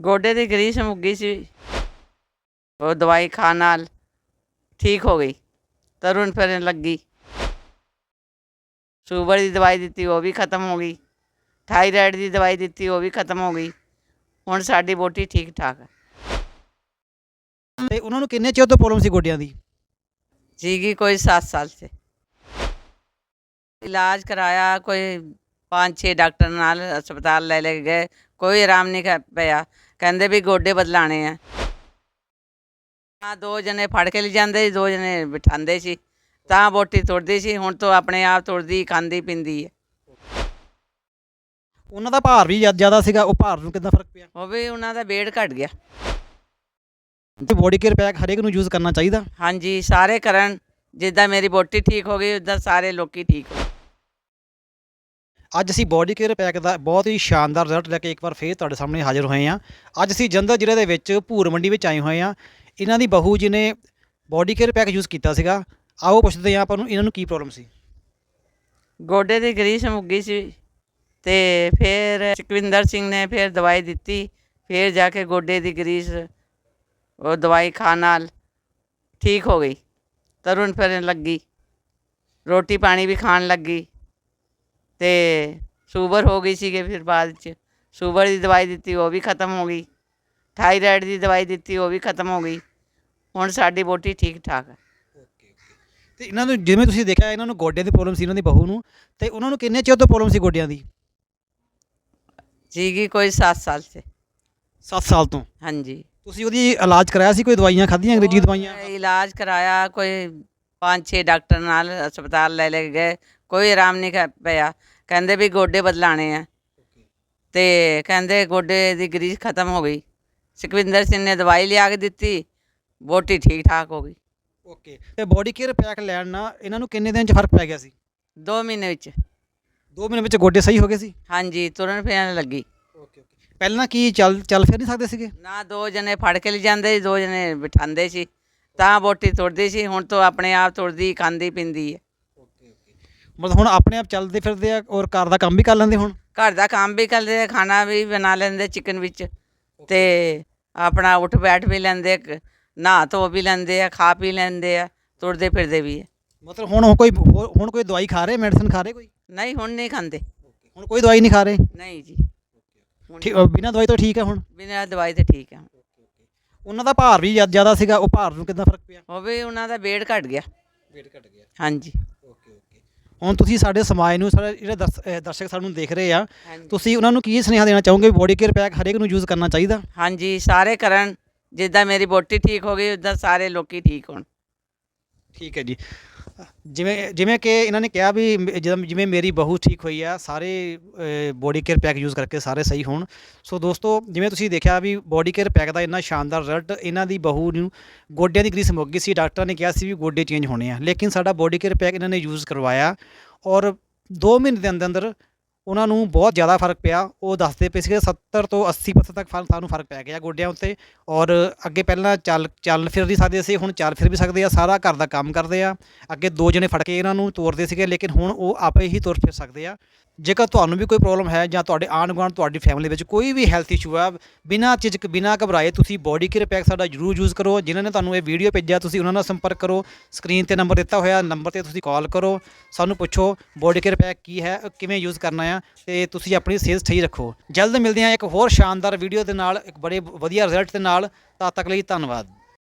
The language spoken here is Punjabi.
ਗੋਡੇ ਦੀ ਗਰੀਸ ਮੁੱਗੀ ਸੀ। ਉਹ ਦਵਾਈ ਖਾਣ ਨਾਲ ਠੀਕ ਹੋ ਗਈ। ਤਰੁਣ ਫਿਰਨ ਲੱਗੀ। ਸ਼ੂਗਰ ਦੀ ਦਵਾਈ ਦਿੱਤੀ ਉਹ ਵੀ ਖਤਮ ਹੋ ਗਈ। ਥਾਇਰਾਇਡ ਦੀ ਦਵਾਈ ਦਿੱਤੀ ਉਹ ਵੀ ਖਤਮ ਹੋ ਗਈ। ਹੁਣ ਸਾਡੀ ਬੋਟੀ ਠੀਕ ਠਾਕ ਹੈ ਤੇ ਉਹਨਾਂ ਨੂੰ ਕਿੰਨੇ ਚਿਰ ਤੋਂ ਪ੍ਰੋਬਲਮ ਸੀ ਗੋਡਿਆਂ ਦੀ? ਸੀਗੀ ਕੋਈ 7 ਸਾਲ ਸੇ ਇਲਾਜ ਕਰਾਇਆ ਕੋਈ ਪੰਜ ਛੇ ਡਾਕਟਰ ਨਾਲ ਹਸਪਤਾਲ ਲੈ ਲੈ ਗਏ ਕੋਈ ਆਰਾਮ ਨਹੀਂ ਕਰ ਪਿਆ। ਕਹਿੰਦੇ ਵੀ ਗੋਡੇ ਬਦਲਾਣੇ ਆ। ਆ ਦੋ ਜਣੇ ਫੜ ਕੇ ਲੈ ਜਾਂਦੇ ਸੀ ਦੋ ਜਣੇ ਬਿਠਾਉਂਦੇ ਸੀ। ਤਾਂ ਬੋਟੀ ਤੁਰਦੀ ਸੀ ਹੁਣ ਤੋਂ ਆਪਣੇ ਆਪ ਤੁਰਦੀ ਖਾਂਦੀ ਪਿੰਦੀ ਹੈ ਉਹਨਾਂ ਦਾ ਭਾਰ ਵੀ ਜ਼ਿਆਦਾ ਸੀਗਾ ਉਹ ਭਾਰ ਨੂੰ ਕਿੰਨਾ ਫ਼ਰਕ ਪਿਆ? ਉਹ ਵੀ ਉਹਨਾਂ ਦਾ ਵੇਟ ਘਟ ਗਿਆ। ਤੇ ਬੋਡੀ ਕੇਅਰ ਪੈਕ ਹਰੇਕ ਨੂੰ ਯੂਜ਼ ਕਰਨਾ ਚਾਹੀਦਾ? ਹਾਂਜੀ ਸਾਰੇ ਕਰਨ। ਜਿੱਦਾਂ ਮੇਰੀ ਬੋਟੀ ਠੀਕ ਹੋ ਗਈ ਉਦਾਂ ਸਾਰੇ ਲੋਕੀ ਠੀਕ ਅੱਜ ਅਸੀਂ ਬੋਡੀ ਕੇਅਰ ਪੈਕ ਦਾ ਬਹੁਤ ਹੀ ਸ਼ਾਨਦਾਰ ਰਿਜ਼ਲਟ ਲੈ ਕੇ ਇੱਕ ਵਾਰ ਫੇਰ ਤੁਹਾਡੇ ਸਾਹਮਣੇ ਹਾਜ਼ਰ ਹੋਏ ਹਾਂ। ਅੱਜ ਅਸੀਂ ਜਲੰਧਰ ਜ਼ਿਲ੍ਹੇ ਦੇ ਵਿੱਚ ਭੂਰ ਮੰਡੀ ਵਿੱਚ ਆਏ ਹੋਏ ਹਾਂ। ਇਹਨਾਂ ਦੀ ਬਹੂ ਜੀ ਨੇ ਬੋਡੀ ਕੇਅਰ ਪੈਕ ਯੂਜ਼ ਕੀਤਾ ਸੀਗਾ। ਆਓ ਪੁੱਛਦੇ ਹਾਂ ਆਪਾਂ ਨੂੰ ਇਹਨਾਂ ਨੂੰ ਕੀ ਪ੍ਰੋਬਲਮ ਸੀ। ਗੋਡੇ ਦੀ ਗਰੀਸ ਮੁੱਗੀ ਸੀ ਤੇ ਫਿਰ ਸੁਖਵਿੰਦਰ ਸਿੰਘ ਨੇ ਫਿਰ ਦਵਾਈ ਦਿੱਤੀ। ਫਿਰ ਜਾ ਕੇ ਗੋਡੇ ਦੀ ਗਰੀਸ ਉਹ ਦਵਾਈ ਖਾਣ ਨਾਲ ਠੀਕ ਹੋ ਗਈ। ਤਰੁਣ ਫਿਰਨ ਲੱਗੀ। ਰੋਟੀ ਪਾਣੀ ਵੀ ਖਾਣ ਲੱਗੀ। ਤੇ ਸ਼ੂਗਰ ਹੋ ਗਈ ਸੀਗੇ ਫਿਰ ਬਾਅਦ ਚ। ਸ਼ੂਗਰ ਦੀ ਦਵਾਈ ਦਿੱਤੀ ਉਹ ਵੀ ਖਤਮ ਹੋ ਗਈ। ਥਾਇਰਾਇਡ ਦੀ ਦਵਾਈ ਦਿੱਤੀ ਉਹ ਵੀ ਖਤਮ ਹੋ ਗਈ। ਹੁਣ ਸਾਡੀ ਬੋਟੀ ਠੀਕ ਠਾਕ ਹੈ ਤੇ ਇਹਨਾਂ ਨੂੰ ਜਿਵੇਂ ਤੁਸੀਂ ਦੇਖਿਆ ਇਹਨਾਂ ਨੂੰ ਗੋਡਿਆਂ ਦੀ ਪ੍ਰੋਬਲਮ ਸੀ ਇਹਨਾਂ ਦੀ ਬਹੂ ਨੂੰ। ਤੇ ਉਹਨਾਂ ਨੂੰ ਕਿੰਨੇ ਚਿਰ ਤੋਂ ਪ੍ਰੋਬਲਮ ਸੀ ਗੋਡਿਆਂ ਦੀ? ਸੀਗੀ ਕੋਈ 7 ਸਾਲ ਸੇ। 7 ਸਾਲ ਤੋਂ? ਹਾਂਜੀ। ਤੁਸੀਂ ਉਹਦੀ ਇਲਾਜ ਕਰਾਇਆ ਸੀ ਕੋਈ ਦਵਾਈਆਂ ਖਾਧੀਆਂ ਅੰਗਰੇਜ਼ੀ ਦਵਾਈਆਂ? ਇਲਾਜ ਕਰਾਇਆ ਕੋਈ ਪੰਜ ਛੇ ਡਾਕਟਰ ਨਾਲ ਹਸਪਤਾਲ ਲੈ ਲੈ ਗਏ। ਕੋਈ ਆਰਾਮ ਨਹੀਂ ਕਰ ਪਿਆ। ਕਹਿੰਦੇ ਵੀ ਗੋਡੇ ਬਦਲਾਣੇ ਆ। ਤੇ ਕਹਿੰਦੇ ਗੋਡੇ ਦੀ ਗਰੀਸ ਖਤਮ ਹੋ ਗਈ। ਸੁਖਵਿੰਦਰ ਸਿੰਘ ਨੇ ਦਵਾਈ ਲਿਆ ਕੇ ਦਿੱਤੀ। ਬੋਟੀ ਠੀਕ ਠਾਕ ਹੋ ਗਈ। ਓਕੇ। ਤੇ ਬੋਡੀ ਕੇਅਰ ਪੈਕ ਲੈਣ ਨਾਲ ਇਹਨਾਂ ਨੂੰ ਕਿੰਨੇ ਦਿਨ ਚ ਫ਼ਰਕ ਪੈ ਗਿਆ ਸੀ? 2 ਮਹੀਨੇ ਵਿੱਚ। 2 ਮਹੀਨੇ ਵਿੱਚ ਗੋਡੇ ਸਹੀ ਹੋ ਗਏ ਸੀ? ਹਾਂਜੀ ਤੁਰਨ ਫਿਰਨ ਲੱਗੀ। Okay okay. ਪਹਿਲਾਂ ਕੀ ਚੱਲ ਚੱਲ ਫਿਰ ਨਹੀਂ ਸਕਦੇ ਸੀਗੇ? ਨਾ ਦੋ ਜਣੇ ਫੜ ਕੇ ਲੈ ਜਾਂਦੇ ਸੀ ਦੋ ਜਣੇ ਬਿਠਾਉਂਦੇ ਸੀ। ਤਾਂ ਬੋਟੀ ਤੁਰਦੀ ਸੀ ਹੁਣ ਤੋਂ ਆਪਣੇ ਆਪ ਤੁਰਦੀ ਖਾਂਦੀ ਪਿੰਦੀ ਹੈ ਮਤਲਬ ਹੁਣ ਆਪਣੇ ਆਪ ਚੱਲਦੇ ਫਿਰਦੇ ਆ ਔਰ ਘਰ ਦਾ ਕੰਮ ਵੀ ਕਰ ਲੈਂਦੇ ਹੁਣ? ਘਰ ਦਾ ਕੰਮ ਵੀ ਕਰਦੇ ਆ, ਖਾਣਾ ਵੀ ਬਣਾ ਲੈਂਦੇ ਚਿਕਨ ਵਿੱਚ। ਤੇ ਆਪਣਾ ਉੱਠ ਬੈਠ ਵੀ ਲੈਂਦੇ ਨਹਾ ਧੋ ਵੀ ਲੈਂਦੇ ਆ ਖਾ ਪੀ ਲੈਂਦੇ ਆ ਤੁਰਦੇ ਫਿਰਦੇ ਵੀ ਆ। ਮਤਲਬ ਹੁਣ ਉਹ ਕੋਈ ਹੋਰ- ਹੁਣ ਕੋਈ ਦਵਾਈ ਖਾ ਰਹੇ? ਮੈਡੀਸਨ ਖਾ ਰਹੇ ਕੋਈ? ਨਹੀਂ ਹੁਣ ਨਹੀਂ ਖਾਂਦੇ। ਹੁਣ ਕੋਈ ਦਵਾਈ ਨਹੀਂ ਖਾ ਰਹੇ? ਨਹੀਂ ਜੀ। ਹੁਣ ਠੀਕ ਬਿਨਾਂ ਦਵਾਈ ਤੋਂ ਠੀਕ ਹੈ ਹੁਣ? ਬਿਨਾਂ ਦਵਾਈ ਤੇ ਠੀਕ ਆ ਉਹਨਾਂ ਦਾ ਭਾਰ ਵੀ ਜ਼ਿਆ- ਜ਼ਿਆਦਾ ਸੀਗਾ ਉਹ ਭਾਰ ਨੂੰ ਕਿੰਨਾ ਫ਼ਰਕ ਪਿਆ? ਉਹ ਵੀ ਉਹਨਾਂ ਦਾ weight ਘਟ ਗਿਆ। weight ਘਟ ਗਿਆ। ਹਾਂਜੀ। ਓਕੇ ਹੁਣ ਤੁਸੀਂ ਸਾਡੇ ਸਮਾਜ ਨੂੰ ਸਾਰੇ ਜਿਹੜੇ ਦਰਸ- ਅ, ਦਰਸ਼ਕ ਸਾਨੂੰ ਦੇਖ ਰਹੇ ਆ ਤੁਸੀਂ ਉਹਨਾਂ ਨੂੰ ਕੀ ਸੁਨੇਹਾ ਦੇਣਾ ਚਾਹੋਗੇ ਬੋਡੀ ਕੇਅਰ ਪੈਕ ਹਰੇਕ ਨੂੰ ਯੂਜ਼ ਕਰਨਾ ਚਾਹੀਦਾ? ਹਾਂਜੀ ਸਾਰੇ ਕਰਨ ਜਿੱਦਾਂ ਮੇਰੀ ਬੋਟੀ ਠੀਕ ਹੋ ਗਈ ਉਦਾਂ ਸਾਰੇ ਲੋਕੀ ਠੀਕ ਹੋਣ। ਠੀਕ ਹੈ ਜੀ। ਜਿਵੇਂ ਜਿਵੇਂ ਕਿ ਇਹਨਾਂ ਨੇ ਕਿਹਾ ਵੀ ਮ- ਜਦੋਂ ਜਿਵੇਂ ਮੇਰੀ ਬਹੂ ਠੀਕ ਹੋਈ ਆ, ਸਾਰੇ ਬੋਡੀ ਕੇਅਰ ਪੈਕ ਯੂਜ਼ ਕਰਕੇ ਸਾਰੇ ਸਹੀ ਹੋਣ। ਸੋ ਦੋਸਤੋ, ਜਿਵੇਂ ਤੁਸੀਂ ਦੇਖਿਆ ਵੀ ਬੋਡੀ ਕੇਅਰ ਪੈਕ ਦਾ ਇੰਨਾ ਸ਼ਾਨਦਾਰ ਰਿਜ਼ਲਟ ਇਹਨਾਂ ਦੀ ਬਹੂ ਨੂੰ ਗੋਡਿਆਂ ਦੀ ਗ੍ਰੀਸ ਮੁੱਕ ਗਈ ਸੀ। ਡਾਕਟਰ ਨੇ ਕਿਹਾ ਸੀ ਵੀ ਗੋਡੇ ਚੇਂਜ ਹੋਣੇ ਆ। ਲੇਕਿਨ ਸਾਡਾ ਬੋਡੀ ਕੇਅਰ ਪੈਕ ਇਹਨਾਂ ਨੇ ਯੂਜ਼ ਕਰਵਾਇਆ ਔਰ 2 ਮਹੀਨੇ ਦੇ ਅੰਦਰ ਅੰਦਰ ਉਹਨਾਂ ਨੂੰ ਬਹੁਤ ਜ਼ਿਆਦਾ ਫ਼ਰਕ ਪਿਆ। ਉਹ ਦੱਸਦੇ ਪਏ ਸੀਗੇ 70 ਤੋਂ 80% ਤੱਕ ਫ਼ਰਕ ਸਾਨੂੰ ਫ਼ਰਕ ਪੈ ਗਿਆ ਗੋਡਿਆਂ ਉੱਤੇ। ਔਰ ਅੱਗੇ ਪਹਿਲਾਂ ਚੱਲ ਚੱਲ ਫਿਰ ਨਹੀਂ ਸਕਦੇ ਸੀ ਹੁਣ ਚੱਲ ਫਿਰ ਵੀ ਸਕਦੇ ਆ। ਸਾਰਾ ਘਰ ਦਾ ਕੰਮ ਕਰਦੇ ਆ। ਅੱਗੇ ਦੋ ਜਣੇ ਫੜ ਕੇ ਇਹਨਾਂ ਨੂੰ ਤੋਰਦੇ ਸੀਗੇ, ਲੇਕਿਨ ਹੁਣ ਉਹ ਆਪੇ ਹੀ ਤੁਰ ਫਿਰ ਸਕਦੇ ਆ। ਜੇਕਰ ਤੁਹਾਨੂੰ ਵੀ ਕੋਈ ਪ੍ਰੋਬਲਮ ਹੈ ਜਾਂ ਤੁਹਾਡੇ ਆਣ ਗੁਆਂਢ, ਤੁਹਾਡੀ ਫੈਮਿਲੀ ਵਿੱਚ ਕੋਈ ਵੀ ਹੈਲਥ ਇਸ਼ੂ ਆ, ਬਿਨਾਂ ਝਿਜਕ, ਬਿਨਾਂ ਘਬਰਾਏ ਤੁਸੀਂ ਬੋਡੀ ਕੇਅਰ ਪੈਕ ਸਾਡਾ ਜਰੂਰ ਯੂਜ਼ ਕਰੋ। ਜਿਨ੍ਹਾਂ ਨੇ ਤੁਹਾਨੂੰ ਇਹ ਵੀਡੀਓ ਭੇਜਿਆ, ਤੁਸੀਂ ਉਹਨਾਂ ਨਾਲ ਸੰਪਰਕ ਕਰੋ। ਸਕਰੀਨ ਤੇ ਨੰਬਰ ਦਿੱਤਾ ਹੋਇਆ ਨੰਬਰ ਤੇ ਤੁਸੀਂ ਕਾਲ ਕਰੋ। ਸਾਨੂੰ ਪੁੱਛੋ ਬੋਡੀ ਕੇਅਰ ਪੈਕ ਕੀ ਹੈ, ਕਿਵੇਂ ਯੂਜ਼ ਕਰਨਾ ਆ, ਤੇ ਤੁਸੀਂ ਆਪਣੀ ਸਿਹਤ ਸਹੀ ਰੱਖੋ। ਜਲਦ ਮਿਲਦੇ ਹਾਂ ਇੱਕ ਹੋਰ ਸ਼ਾਨਦਾਰ ਵੀਡੀਓ ਦੇ ਨਾਲ, ਇੱਕ ਬੜੇ ਵਧੀਆ ਰਿਜ਼ਲਟ ਦੇ ਨਾਲ। ਤਦ ਤੱਕ ਲਈ ਧੰਨਵਾਦ।